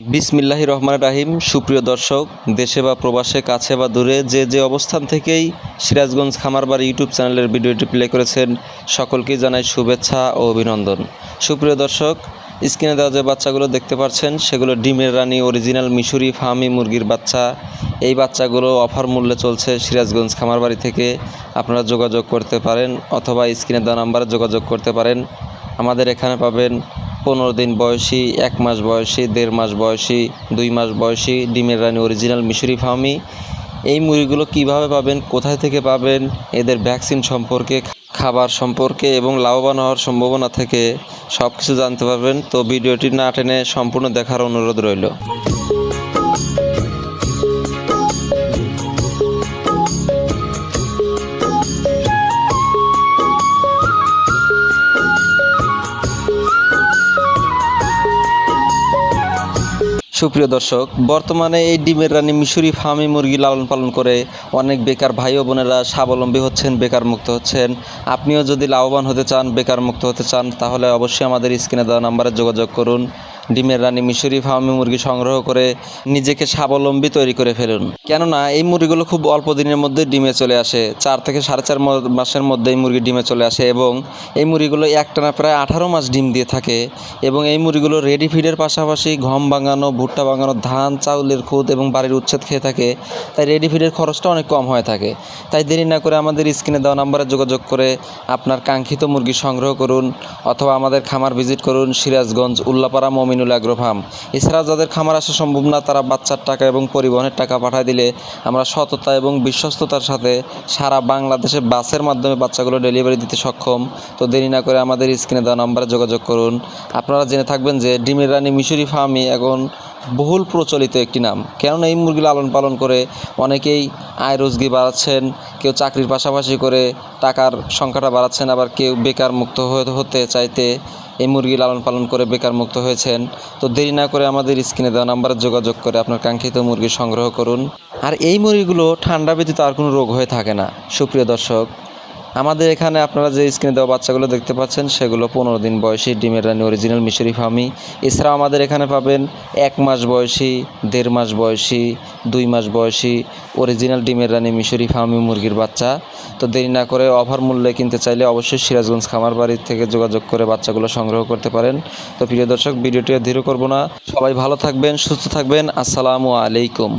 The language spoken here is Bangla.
বিসমিল্লাহি রহমান রাহিম। সুপ্রিয় দর্শক, দেশে বা প্রবাসে, কাছে বা দূরে যে যে অবস্থান থেকেই সিরাজগঞ্জ খামারবাড়ি ইউটিউব চ্যানেলের ভিডিওটি প্লে করেছেন, সকলকে জানাই শুভেচ্ছা ও অভিনন্দন। সুপ্রিয় দর্শক, স্ক্রিনে দেওয়া যে বাচ্চাগুলো দেখতে পাচ্ছেন, সেগুলো ডিমের রানী, অরিজিনাল মিশরি ফার্মি মুরগির বাচ্চা। এই বাচ্চাগুলো অফার মূল্যে চলছে সিরাজগঞ্জ খামারবাড়ি থেকে। আপনারা যোগাযোগ করতে পারেন অথবা স্ক্রিনে দেওয়া নাম্বারে যোগাযোগ করতে পারেন। আমাদের এখানে পাবেন পনেরো দিন বয়সী, এক মাস বয়সী, দেড় মাস বয়সী, দুই মাস বয়সী ডিমের রানী অরিজিনাল মিশরি ফার্মি এই মুরগিগুলো কীভাবে পাবেন, কোথায় থেকে পাবেন, এদের ভ্যাকসিন সম্পর্কে, খাবার সম্পর্কে এবং লাভবান হওয়ার সম্ভাবনা থেকে সব কিছু জানতে পারবেন। তো ভিডিওটি না টেনে সম্পূর্ণ দেখার অনুরোধ রইল। সুপ্রিয় দর্শক, বর্তমানে এই ডিমের রানী মিশরি ফার্মে মুরগি লালন পালন করে অনেক বেকার ভাই ও বোনেরা স্বাবলম্বী হচ্ছেন, বেকার মুক্ত হচ্ছেন। আপনিও যদি লাভবান হতে চান, বেকার মুক্ত হতে চান, তাহলে অবশ্যই আমাদের স্ক্রিনে দেওয়া নাম্বারে যোগাযোগ করুন। ডিমের রানী মিশরি ফার্মি মুরগি সংগ্রহ করে নিজেকে স্বাবলম্বী তৈরি করে ফেলুন। কেননা, এই মুরগিগুলো খুব অল্প দিনের মধ্যে ডিমে চলে আসে। চার থেকে সাড়ে চার মাসের মধ্যে এই মুরগি ডিমে চলে আসে এবং এই মুরগিগুলো একটানা প্রায় আঠারো মাস ডিম দিয়ে থাকে এবং এই মুরগিগুলো রেডি ফিডের পাশাপাশি গম ভাঙানো, ভুট্টা ভাঙানো, ধান, চাউলের খুদ এবং বাড়ির উচ্ছেদ খেয়ে থাকে। তাই রেডি ফিডের খরচটা অনেক কম হয়ে থাকে। তাই দেরি না করে আমাদের স্ক্রিনে দেওয়া নাম্বারে যোগাযোগ করে আপনার কাঙ্ক্ষিত মুরগি সংগ্রহ করুন অথবা আমাদের খামার ভিজিট করুন সিরাজগঞ্জ, উল্লাপাড়া অ্যাগ্রো ফার্ম এছাড়া যাদের খামার আসা সম্ভব না, তারা বাচ্চার টাকা এবং পরিবহনের টাকা পাঠায় দিলে আমরা সততা এবং বিশ্বস্ততার সাথে সারা বাংলাদেশে বাসের মাধ্যমে বাচ্চাগুলো ডেলিভারি দিতে সক্ষম। তো দেরি না করে আমাদের স্ক্রিনে দেওয়া নম্বরে যোগাযোগ করুন। আপনারা জেনে থাকবেন যে ডিমের রানী মিশরি ফার্মই এখন বহুল প্রচলিত একটি নাম। কেননা এই মুরগি লালন পালন করে অনেকেই আয় রোজগি বাড়াচ্ছেন, কেউ চাকরির পাশাপাশি করে টাকার সংখ্যাটা বাড়াচ্ছেন, আবার কেউ বেকার মুক্ত হতে চাইতে এই মুরগি লালন পালন করে বেকার মুক্ত হয়েছেন। তো দেরি না করে আমাদের স্ক্রিনে দেওয়া নাম্বারে যোগাযোগ করে আপনার কাঙ্ক্ষিত মুরগি সংগ্রহ করুন। আর এই মুরগিগুলো ঠান্ডা ব্যতীত আর কোনো রোগ হয়ে থাকে না। সুপ্রিয় দর্শক আমাদের এখানে আপনারা যে স্ক্রিনে দেওয়া বাচ্চাগুলো দেখতে পাচ্ছেন, সেগুলো পনেরো দিন বয়সী ডিমের রানী অরিজিনাল মিশরি ফার্মি এছাড়াও আমাদের এখানে পাবেন এক মাস বয়সী, দেড় মাস বয়সী, দুই মাস বয়সী অরিজিনাল ডিমের রানী মিশরি ফার্মি মুরগির বাচ্চা। তো দেরি না করে অফার মূল্যে কিনতে চাইলে অবশ্যই সিরাজগঞ্জ খামার বাড়ির থেকে যোগাযোগ করে বাচ্চাগুলো সংগ্রহ করতে পারেন। তো প্রিয় দর্শক, ভিডিওটি ধীরে করব না। সবাই ভালো থাকবেন, সুস্থ থাকবেন। আসসালামু আলাইকুম।